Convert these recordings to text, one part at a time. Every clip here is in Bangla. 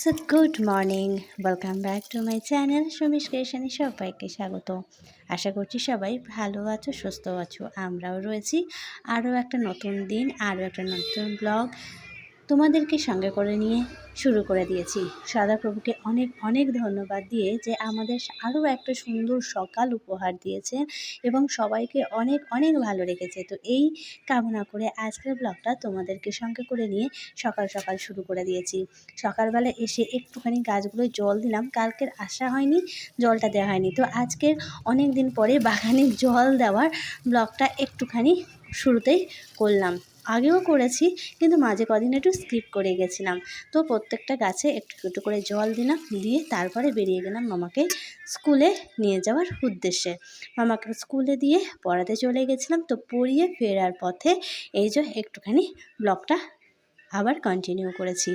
So good morning welcome back to my channel Sumish ক্রিয়েশনে সবাইকে স্বাগত। আশা করছি সবাই ভালো আছো, সুস্থ আছো, আমরাও রয়েছি। আরও একটা নতুন দিন, আরও একটা নতুন ব্লগ তোমাদেরকে সঙ্গে করে নিয়ে শুরু করে দিয়েছি। সদাপ্রভুকে অনেক অনেক ধন্যবাদ দিয়ে যে আমাদের আরও একটা সুন্দর সকাল উপহার দিয়েছেন এবং সবাইকে অনেক অনেক ভালো রেখেছে। তো এই কামনা করে আজকের ব্লগটা তোমাদেরকে সঙ্গে করে নিয়ে সকাল সকাল শুরু করে দিয়েছি। সকালবেলা এসে একটুখানি গাছগুলোয় জল দিলাম। কালকের আসা হয়নি, জলটা দেওয়া হয়নি। তো আজকের অনেক দিন পরে বাগানে জল দেওয়ার ব্লগটা একটুখানি শুরুতেই করলাম। আগেও করেছি, কিন্তু মাঝে কদিন একটু স্কিপ করে গেছিলাম। তো প্রত্যেকটা গাছে একটু একটু করে জল দিলাম, দিয়ে তারপরে বেরিয়ে গেলাম মামাকে স্কুলে নিয়ে যাওয়ার উদ্দেশ্যে। মামাকে স্কুলে দিয়ে পড়াতে চলে গেছিলাম, তো পড়িয়ে ফেরার পথে এই যে একটুখানি ব্লগটা আবার কন্টিনিউ করেছি।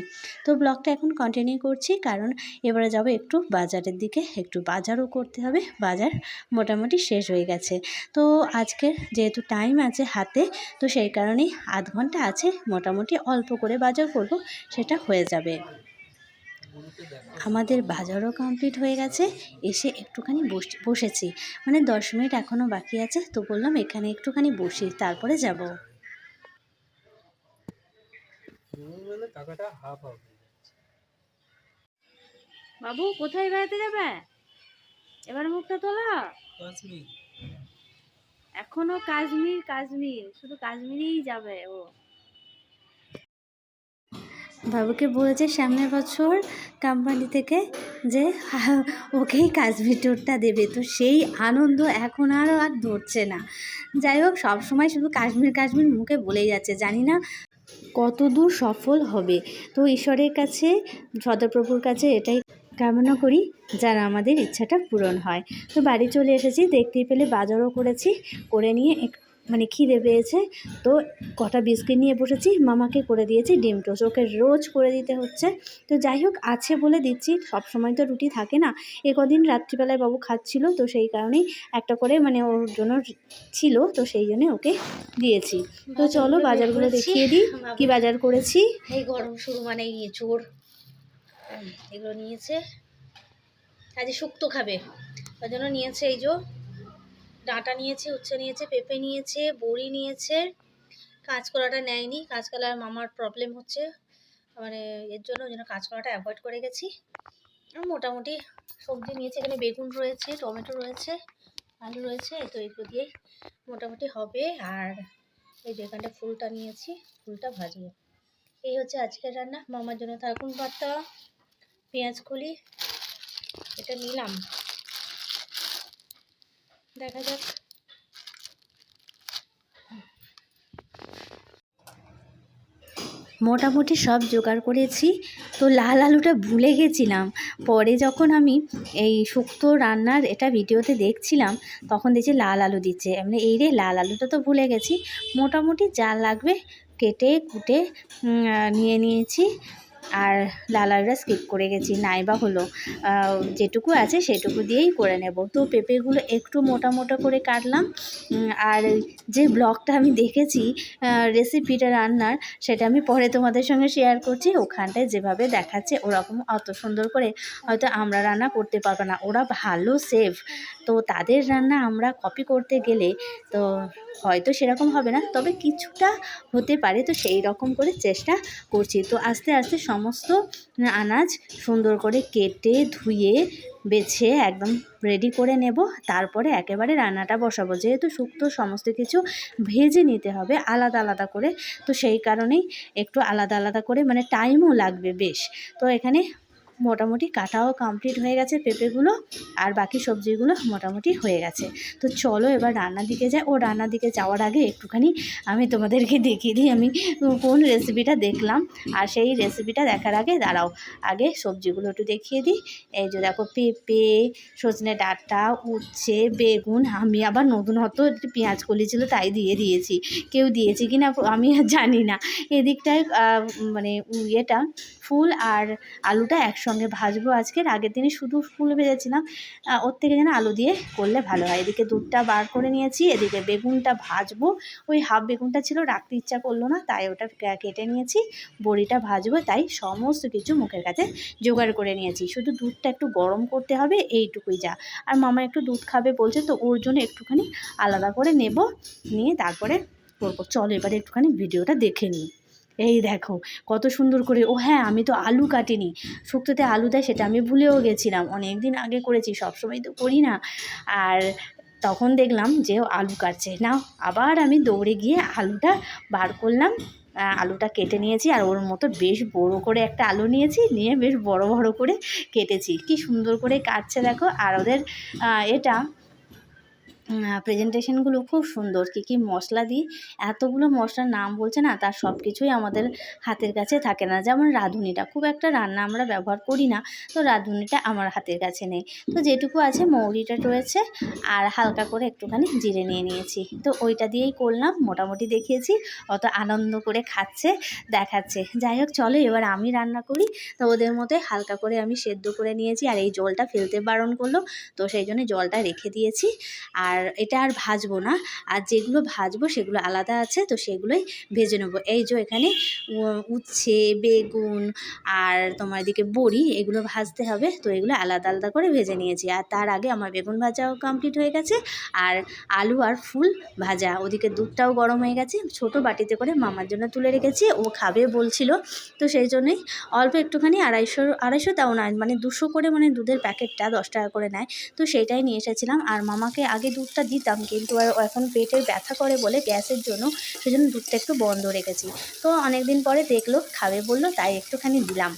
তো ব্লগটা এখন কন্টিনিউ করছি কারণ এবারে যাব একটু বাজারের দিকে, একটু বাজারও করতে হবে। বাজার মোটামুটি শেষ হয়ে গেছে। তো আজকের যেহেতু টাইম আছে হাতে, তো সেই কারণেই আধ ঘণ্টা আছে, মোটামুটি অল্প করে বাজার করব, সেটা হয়ে যাবে। আমাদের বাজারও কমপ্লিট হয়ে গেছে, এসে একটুখানি বস- বসেছি। মানে দশ মিনিট এখনও বাকি আছে, তো বললাম এখানে একটুখানি বসি, তারপরে যাব হুম মানে টাকাটা হাফ হাফ হয়ে যাচ্ছে। বাবু কোথায় বেড়াতে যাবে? এবার মুখটা তোলা। কাশ্মীর। এখনও কাশ্মীর কাশ্মীর। শুধু কাশ্মীরেই যাবে ও। বাবুকে বলেছে সামনের বছর কোম্পানি থেকে যে ওকেই কাশ্মীর ট্যুরটা দেবে। তো সেই আনন্দ এখন আর আর ধরছে না। যাই হোক সবসময় শুধু কাশ্মীর কাশ্মীর মুখে বলেই যাচ্ছে। জানি না কত দূর সফল হবে? তো ঈশ্বরের কাছে সদরপ্রভুর কাছে এটাই কামনা করি যারা আমাদের ইচ্ছাটা পূরণ হয়। তো বাড়ি চলে এসেছি, দেখতে পেলে বাজারও করেছি, করে নিয়ে মানে খিদে পেয়েছে তো কটা বিস্কিট নিয়ে বসেছি মামাকে করে দিয়েছি ডিম টোস্ট। ওকে রোজ করে দিতে হচ্ছে। তো যাই হোক আছে বলে দিচ্ছি সব সময় তো রুটি থাকে না। এ কদিন রাত্রিবেলায় বাবু খাচ্ছিল তো সেই কারণেই একটা করে মানে ওর জন্য ছিল তো সেই জন্য ওকে দিয়েছি। তো চলো বাজারগুলো দেখিয়ে দিই কি বাজার করেছি। এই গরম শুরু মানে চোর। এগুলো নিয়েছে। আজ শুক্তো খাবে ওই জন্য নিয়েছে এই যে ডাঁটা নিয়েছে, উচ্ছে নিয়েছে, পেঁপে নিয়েছে, বড়ি নিয়েছে। কাঁচকলাটা নেয়নি কাঁচকলার মামার প্রবলেম হচ্ছে। মানে এর জন্য, ওই জন্য কাঁচকলাটা অ্যাভয়েড করে গেছি। মোটামুটি সবজি নিয়েছে, এখানে বেগুন রয়েছে, টমেটো রয়েছে, আলু রয়েছে তো এগুলো দিয়েই মোটামুটি হবে। আর এই যে এখানটা ফুলটা নিয়েছি, ফুলটা ভাজবো এই হচ্ছে আজকের রান্না। মামার জন্য থাকুন পাতা পেঁয়াজ কলি। এটা নিলাম। দেখা যাক। মোটামুটি সব জোগাড় করেছি। তো লাল আলুটা ভুলে গেছিলাম। পরে যখন আমি এই শুক্তো রান্নার এটা ভিডিওতে দেখছিলাম, তখন দেখছি লাল আলু দিচ্ছে। এমনি এই রে, লাল আলুটা তো ভুলে গেছি। মোটামুটি যা লাগবে কেটে কুটে নিয়ে নিয়েছি। আর লাল আলুটা স্কিপ করে গেছি। নাইবা হলো যেটুকু আছে সেটুকু দিয়েই করে নেব। তো পেঁপেগুলো একটু মোটা মোটা করে কাটলাম। আর যে ব্লগটা আমি দেখেছি রেসিপিটা রান্নার, সেটা আমি পরে তোমাদের সঙ্গে শেয়ার করছি। ওখানটায় যেভাবে দেখাচ্ছে, ওরকম অত সুন্দর করে হয়তো আমরা রান্না করতে পারব না। ওরা ভালো সেফ তো তাদের রান্না আমরা কপি করতে গেলে তো হয়তো সেরকম হবে না। তবে কিছুটা হতে পারে। তো সেই রকম করে চেষ্টা করছি। তো আস্তে আস্তে সমস্ত আনাজ সুন্দর করে কেটে, ধুয়ে, বেছে একদম রেডি করে নেব। তারপরে একেবারে রান্নাটা বসাবো। যেহেতু শুক্তো সমস্ত কিছু ভেজে নিতে হবে আলাদা আলাদা করে, তো সেই কারণেই একটু আলাদা আলাদা করে মানে টাইমও লাগবে বেশ। তো এখানে মোটামুটি কাটাও কমপ্লিট হয়ে গেছে পেঁপেগুলো, আর বাকি সবজিগুলো মোটামুটি হয়ে গেছে। তো চলো এবার রান্নার দিকে যাই। ও রান্নার দিকে যাওয়ার আগে একটুখানি আমি তোমাদেরকে দেখিয়ে দিই, আমি কোন রেসিপিটা দেখলাম। আর সেই রেসিপিটা দেখার আগে দাঁড়াও, আগে সবজিগুলো একটু দেখিয়ে দিই। এই যে দেখো পেঁপে, সজনে ডাঁটা, উচ্ছে, বেগুন, আমি আবার নতুনত্ব একটু পেঁয়াজ কলি ছিল তাই দিয়ে দিয়েছি। কেউ দিয়েছে কি না আমি জানি না। এদিকটায় মানে ইয়েটা, ফুল আর আলুটা একসঙ্গে একসঙ্গে ভাজবো আজকের। আগের দিনে শুধু ফুল ভেজেছিলাম। ওর থেকে যেন আলু দিয়ে করলে ভালো হয়। এদিকে দুধটা বার করে নিয়েছি, এদিকে বেগুনটা ভাজবো। ওই হাফ বেগুনটা ছিল, রাখতে ইচ্ছা করল না, তাই ওটা কেটে নিয়েছি, বড়িটা ভাজবো, তাই সমস্ত কিছু মুখের কাছে জোগাড় করে নিয়েছি। শুধু দুধটা একটু গরম করতে হবে, এইটুকুই যা। আর মামা একটু দুধ খাবে বলছে, তো ওর জন্য একটুখানি আলাদা করে নেব, নিয়ে তারপরে করব। চলো এবারে একটুখানি ভিডিওটা দেখে নিই। এই দেখো, কত সুন্দর করে, ও হ্যাঁ আমি তো আলু কাটিনি। শুক্তোতে আলু দেয়, সেটা আমি ভুলেও গেছিলাম। অনেক দিন আগে করেছি, সবসময় তো করি না। আর তখন দেখলাম যে আলু কাটছে। না আবার আমি দৌড়ে গিয়ে আলুটা বার করলাম। আলুটা কেটে নিয়েছি, আর ওর মতো বেশ বড় করে একটা আলু নিয়েছি, নিয়ে বেশ বড় বড় করে কেটেছি। কি সুন্দর করে কাটছে দেখো। আর ওদের এটা প্রেজেন্টেশনগুলো খুব সুন্দর। কী কী মশলা দিই, এতগুলো মশলার নাম বলছে না, তার সব কিছুই আমাদের হাতের কাছে থাকে না। যেমন রাঁধুনিটা, খুব একটা রান্না আমরা ব্যবহার করি না, তো রাঁধুনিটা আমার হাতের কাছে নেই। তো যেটুকু আছে মৌরিটা রয়েছে, আর হালকা করে একটুখানি জিরে নিয়ে নিয়েছি। তো ওইটা দিয়েই করলাম, মোটামুটি দেখিয়েছি, অত আনন্দ করে খাচ্ছে, দেখাচ্ছে। যাই হোক, চলো এবার আমি রান্না করি। তো ওদের মতোই হালকা করে আমি সেদ্ধ করে নিয়েছি, আর এই জলটা ফেলতে বারণ করল, তো সেই জন্য জলটা রেখে দিয়েছি। আর এটা আর ভাজবো না। আর যেগুলো ভাজবো সেগুলো আলাদা আছে, তো সেগুলোই ভেজে নেব। এই যে এখানে উচ্ছে, বেগুন আর তোমার এদিকে বড়ি, এগুলো ভাজতে হবে। তো এগুলো আলাদা আলাদা করে ভেজে নিয়েছি। আর তার আগে আমার বেগুন ভাজাও কমপ্লিট হয়ে গেছে। আর আলু আর ফুল ভাজা। ওদিকে দুধটাও গরম হয়ে গেছে। ছোট বাটিতে করে মামার জন্য তুলে রেখেছি। ও খাবে বলছিল। তো সেই জন্যই অল্প একটুখানি আড়াইশো আড়াইশো তাও না মানে দুশো করে মানে দুধের প্যাকেটটা দশ টাকা করে নেয়। তো সেটাই নিয়ে এসেছিলাম। আর মামাকে আগে দুধটা দিতাম, কিন্তু এখন পেটের ব্যথা করে বলে গ্যাসের জন্য সেজন্য দুধটা একটু বন্ধ রেখেছি। তো অনেক দিন পরে দেখল, খাবে বলল, তাই একটুখানি দিলাম।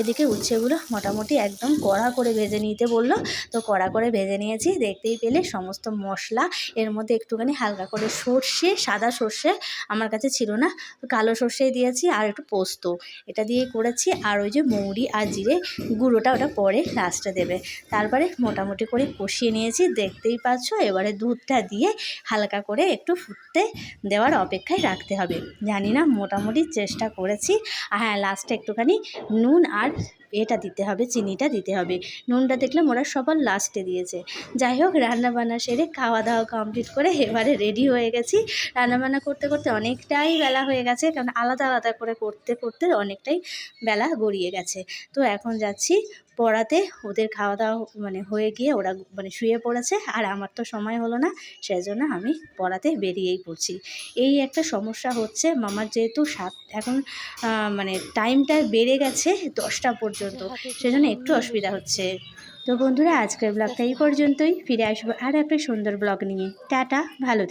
এদিকে উচ্ছেগুলো মোটামুটি একদম কড়া করে ভেজে নিতে বলল। তো কড়া করে ভেজে নিয়েছি, দেখতেই পেলে সমস্ত মশলা, এর মধ্যে একটুখানি হালকা করে সর্ষে, সাদা সর্ষে আমার কাছে ছিল না কালো সর্ষেই দিয়েছি আর একটু পোস্ত। এটা দিয়ে করেছি আর ওই যে মৌরি আর জিরে গুঁড়োটা ওটা পরে লাস্টে দেবে। তারপরে মোটামুটি করে কষিয়ে নিয়েছি, দেখতেই পাচ্ছ, এবারে দুধটা দিয়ে হালকা করে একটু ফুটতে দেওয়ার অপেক্ষায় রাখতে হবে। জানি না, মোটামুটি চেষ্টা করেছি। আর হ্যাঁ লাস্টে একটুখানি নুন আর এটা দিতে হবে, চিনিটা দিতে হবে। নুনটা দেখলাম ওরা সবার লাস্টে দিয়েছে। যাই হোক, রান্নাবান্না সেরে খাওয়া দাওয়া কমপ্লিট করে এবারে রেডি হয়ে গেছি। রান্নাবান্না করতে করতে অনেকটাই বেলা হয়ে গেছে, কারণ আলাদা আলাদা করে করতে করতে অনেকটাই বেলা গড়িয়ে গেছে। তো এখন যাচ্ছি পড়াতে। ওদের খাওয়া দাওয়া মানে হয়ে গিয়ে ওরা মানে শুয়ে পড়েছে, আর আমার তো সময় হলো না সেই জন্য আমি পড়াতে বেরিয়েই পড়ছি। এই একটা সমস্যা হচ্ছে, মামার যেহেতু সাত, এখন মানে টাইমটা বেড়ে গেছে দশটা পর্যন্ত। সেজন্য একটু অসুবিধা হচ্ছে। তো বন্ধুরা আজকের ব্লগটা এই পর্যন্তই। ফিরে আসব আর একটা সুন্দর ব্লগ নিয়ে। টাটা ভালো।